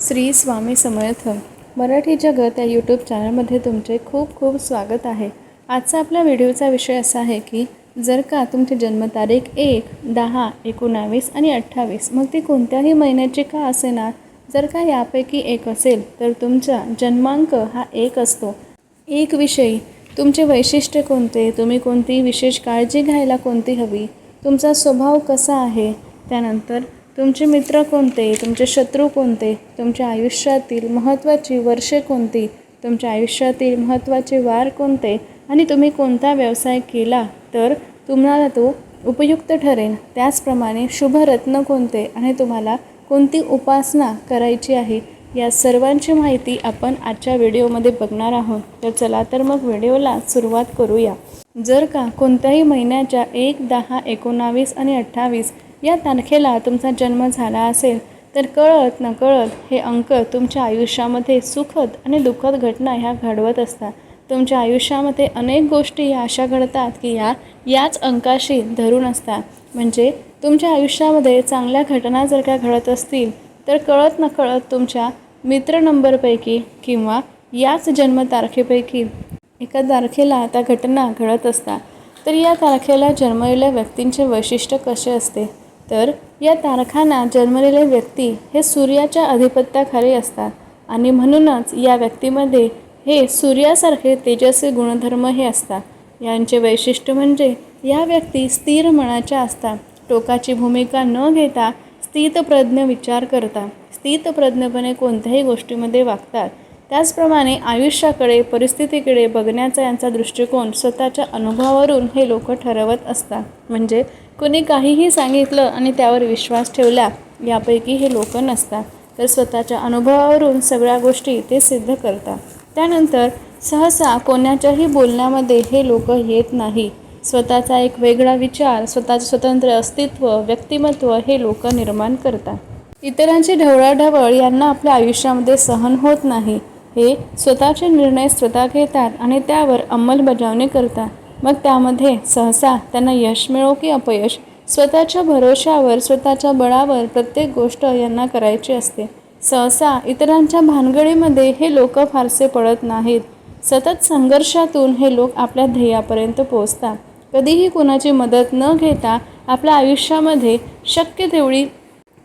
श्री स्वामी समर्थ. मराठी जगत या यूट्यूब चॅनलमध्ये तुमचे खूप खूप स्वागत आहे. आजचा आपल्या व्हिडिओचा विषय असा आहे की जर का तुमची जन्मतारीख एक दहा एकोणावीस आणि अठ्ठावीस मग ती कोणत्याही महिन्याची का असेना? जर का यापैकी एक असेल तर तुमचा जन्मांक हा एक असतो. एक विषयी तुमचे वैशिष्ट्य कोणते? तुम्ही कोणती विशेष काळजी घ्यायला कोणती हवी? तुमचा स्वभाव कसा आहे? त्यानंतर तुमचे मित्र कोणते? तुमचे शत्रू कोणते? तुमच्या आयुष्यातील महत्त्वाची वर्षे कोणती? तुमच्या आयुष्यातील महत्त्वाचे वार कोणते? आणि तुम्ही कोणता व्यवसाय केला तर तुम्हाला तो उपयुक्त ठरेल त्याचप्रमाणे शुभरत्न कोणते? आणि तुम्हाला कोणती उपासना करायची आहे? या सर्वांची माहिती आपण आजच्या व्हिडिओमध्ये बघणार आहोत. तर चला तर मग व्हिडिओला सुरुवात करूया. जर का कोणत्याही महिन्याच्या एक दहा एकोणावीस आणि अठ्ठावीस या तारखेला तुमचा जन्म झाला असेल तर कळत नकळत हे अंक तुमच्या आयुष्यामध्ये सुखद आणि दुःखद घटना ह्या घडवत असतात. तुमच्या आयुष्यामध्ये अनेक गोष्टी या अशा घडतात की ह्या याच अंकाशी धरून असतात. म्हणजे तुमच्या आयुष्यामध्ये चांगल्या घटना जर का घडत असतील तर कळत नकळत तुमच्या मित्र नंबरपैकी किंवा याच जन्मतारखेपैकी एका तारखेला त्या घटना घडत असतात. तर या तारखेला जन्मलेल्या व्यक्तींचे वैशिष्ट्य कसे असते? तर या तारखांना जन्मलेले व्यक्ती हे सूर्याच्या अधिपत्याखाली असतात. आणि म्हणूनच या व्यक्तीमध्ये हे सूर्यासारखे तेजस्वी गुणधर्म हे असतात. यांचे वैशिष्ट्य म्हणजे या व्यक्ती स्थिर मनाच्या असतात. टोकाची भूमिका न घेता स्थितप्रज्ञ विचार करतात. स्थितप्रज्ञपणे कोणत्याही गोष्टीमध्ये वागतात. त्याचप्रमाणे आयुष्याकडे परिस्थितीकडे बघण्याचा यांचा दृष्टिकोन स्वतःच्या अनुभवावरून हे लोक ठरवत असतात. म्हणजे कुणी काहीही सांगितलं आणि त्यावर विश्वास ठेवला यापैकी हे लोक नसतात. तर स्वतःच्या अनुभवावरून सगळ्या गोष्टी ते सिद्ध करतात. त्यानंतर सहसा कोणाच्याही बोलण्यामध्ये हे लोक येत नाही. स्वतःचा एक वेगळा विचार स्वतःचे स्वतंत्र अस्तित्व व्यक्तिमत्व हे लोक निर्माण करतात. इतरांची ढवळाढवळ यांना आपल्या आयुष्यामध्ये सहन होत नाही. हे स्वतःचे निर्णय स्वतः घेतात आणि त्यावर अंमलबजावणी करतात. मग त्यामध्ये सहसा त्यांना यश मिळो की अपयश? स्वतःच्या भरोशावर स्वतःच्या बळावर प्रत्येक गोष्ट यांना करायची असते. सहसा इतरांच्या भानगडीमध्ये हे लोक फारसे पडत नाहीत. सतत संघर्षातून हे लोक आपल्या ध्येयापर्यंत पोहोचतात. कधीही कोणाची मदत न घेता आपल्या आयुष्यामध्ये शक्य तेवढी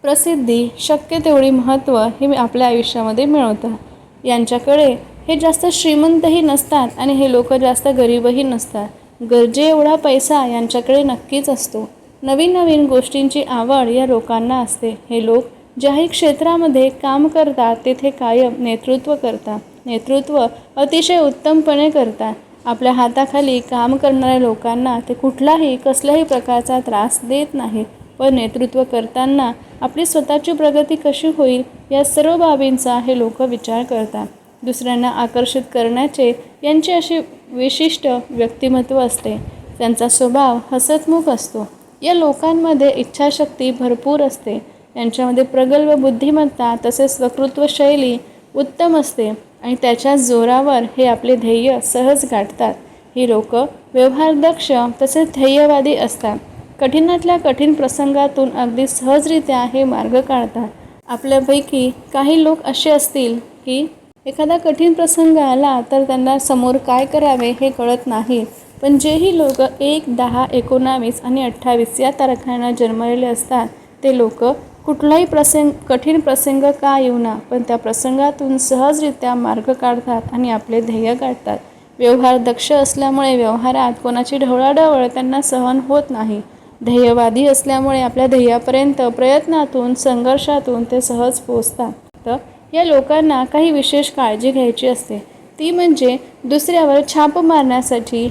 प्रसिद्धी शक्य तेवढी महत्त्व हे आपल्या आयुष्यामध्ये मिळवतात यांच्याकडे हे जास्त श्रीमंतही नसतात आणि हे लोक जास्त गरीबही नसतात. गरजे एवढा पैसा यांच्याकडे नक्कीच असतो. नवीन नवीन गोष्टींची आवड या लोकांना असते. हे लोक ज्याही क्षेत्रामध्ये काम करतात तेथे कायम नेतृत्व करतात. नेतृत्व अतिशय उत्तमपणे करतात. आपल्या हाताखाली काम करणाऱ्या लोकांना ते कुठलाही कसल्याही प्रकारचा त्रास देत नाही पण नेतृत्व करताना आपली स्वतःची प्रगती कशी होईल या सर्व बाबींचा हे लोक विचार करतात. दुसऱ्यांना आकर्षित करण्याचे यांची अशी विशिष्ट व्यक्तिमत्व असते. त्यांचा स्वभाव हसतमुख असतो. या लोकांमध्ये इच्छाशक्ती भरपूर असते. यांच्यामध्ये प्रगल्भ बुद्धिमत्ता तसेच वक्तृत्व शैली उत्तम असते आणि त्याच्या जोरावर हे आपले ध्येय सहज गाठतात. ही लोक व्यवहारदक्ष तसेच ध्येयवादी असतात. कठीणातल्या कठीण प्रसंगातून अगदी सहजरित्या हे मार्ग काढतात. आपल्यापैकी काही लोक असे असतील की एखादा कठीण प्रसंग आला तर त्यांना समोर काय करावे हे कळत नाही. पण जेही लोक एक दहा एकोणावीस आणि अठ्ठावीस या तारखांना जन्मलेले असतात ते लोक कुठलाही प्रसंग कठीण प्रसंग का येऊ ना पण त्या प्रसंगातून सहजरित्या मार्ग काढतात आणि आपले ध्येय काढतात व्यवहार दक्ष असल्यामुळे व्यवहारात कोणाची ढवळाढवळ त्यांना सहन होत नाही. ध्येयवादी असल्यामुळे आपल्या ध्येयापर्यंत प्रयत्नातून संघर्षातून ते सहज पोचतात. तर या लोकांना काही विशेष काळजी घ्यायची असते. ती म्हणजे दुसऱ्यावर छाप मारण्यासाठी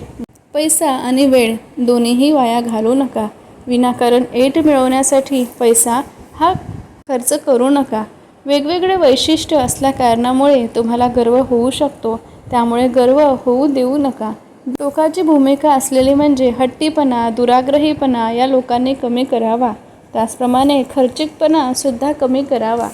पैसा आणि वेळ दोन्हीही वाया घालू नका. विनाकारण एट मिळवण्यासाठी पैसा हा खर्च करू नका. वेगवेगळे वैशिष्ट्य असल्या कारणामुळे तुम्हाला गर्व होऊ शकतो. त्यामुळे गर्व होऊ देऊ नका. टोकाची भूमिका असलेली म्हणजे हट्टीपणा दुराग्रहीपणा या लोकांनी कमी करावा. त्याचप्रमाणे खर्चिकपणा सुद्धा कमी करावा.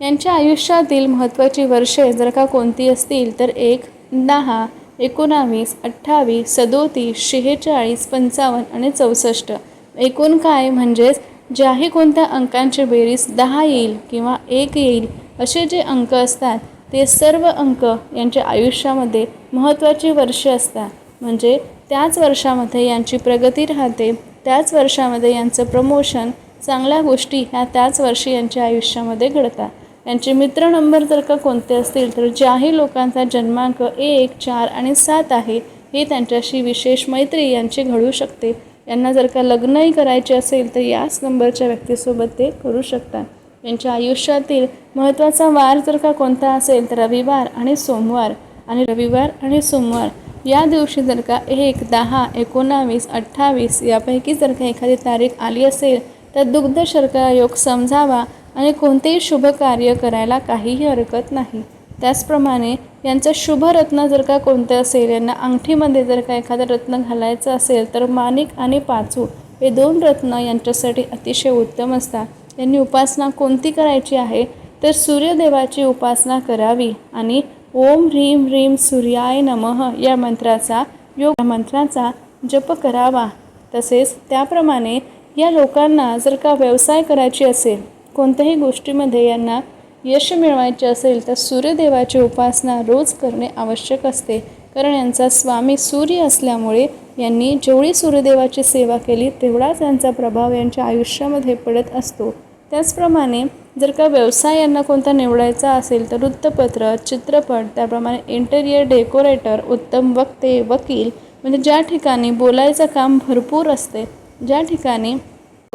यांच्या आयुष्यातील महत्त्वाची वर्षे जर का कोणती असतील तर एक दहा एकोणावीस अठ्ठावीस सदोतीस शेहेचाळीस पंचावन्न आणि चौसष्ट. एकूण काय? म्हणजेच ज्याही कोणत्या अंकांची बेरीज दहा येईल किंवा एक येईल असे जे अंक असतात ते सर्व अंक यांच्या आयुष्यामध्ये महत्त्वाची वर्षे असतात. म्हणजे त्याच वर्षामध्ये यांची प्रगती राहते त्याच वर्षामध्ये यांचं प्रमोशन चांगल्या गोष्टी ह्या त्याच वर्षी यांच्या आयुष्यामध्ये घडतात. यांचे मित्र नंबर जर का कोणते असतील तर ज्याही लोकांचा जन्मांक एक चार आणि सात आहे हे त्यांच्याशी विशेष मैत्री यांची घडू शकते. यांना जर का लग्नही करायचे असेल तर याच नंबरच्या व्यक्तीसोबत ते करू शकतात. यांच्या आयुष्यातील महत्त्वाचा वार जर का कोणता असेल तर रविवार आणि सोमवार आणि रविवार आणि सोमवार. या दिवशी जर का एक दहा एकोणावीस अठ्ठावीस यापैकी जर का एखादी तारीख आली असेल तर दुग्ध शर्करा योग समजावा. आणि कोणतेही शुभ कार्य करायला काहीही हरकत नाही. त्याचप्रमाणे यांचं शुभ रत्न जर का कोणतं असेल यांना अंगठीमध्ये जर का एखादं रत्न घालायचं असेल तर माणिक आणि पाचू हे दोन रत्न यांच्यासाठी अतिशय उत्तम असतात. यांनी उपासना कोणती करायची आहे? तर सूर्यदेवाची उपासना करावी आणि ओम ह्रीम ह्रीम सूर्याय नमः या मंत्राचा योग मंत्राचा जप करावा. तसेच त्याप्रमाणे या लोकांना जर का व्यवसाय करायची असेल कोणत्याही गोष्टीमध्ये यांना यश मिळवायचे असेल तर सूर्यदेवाची उपासना रोज करणे आवश्यक असते. कारण यांचा स्वामी सूर्य असल्यामुळे यांनी जेवढी सूर्यदेवाची सेवा केली तेवढाच यांचा प्रभाव यांच्या आयुष्यामध्ये पडत असतो. त्याचप्रमाणे जर का व्यवसाय यांना कोणता निवडायचा असेल तर वृत्तपत्र चित्रपट त्याप्रमाणे इंटेरियर डेकोरेटर उत्तम वक्ते वकील म्हणजे ज्या ठिकाणी बोलायचं काम भरपूर असते ज्या ठिकाणी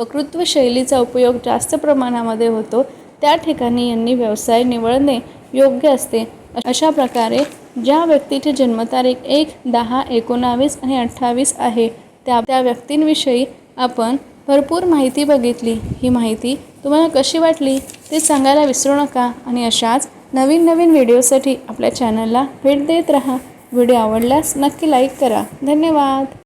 वक्तृत्व शैलीचा उपयोग जास्त प्रमाणामध्ये होतो त्या ठिकाणी यांनी व्यवसाय निवडणे योग्य असते. अशा प्रकारे ज्या व्यक्तीची जन्मतारीख एक दहा एकोणावीस आणि अठ्ठावीस आहे त्या त्या व्यक्तींविषयी आपण भरपूर माहिती बघितली. ही माहिती तुम्हाला कशी वाटली ते सांगायला विसरू नका आणि अशाच नवीन नवीन व्हिडिओसाठी आपल्या चॅनलला भेट देत राहा. व्हिडिओ आवडल्यास नक्की लाईक करा. धन्यवाद.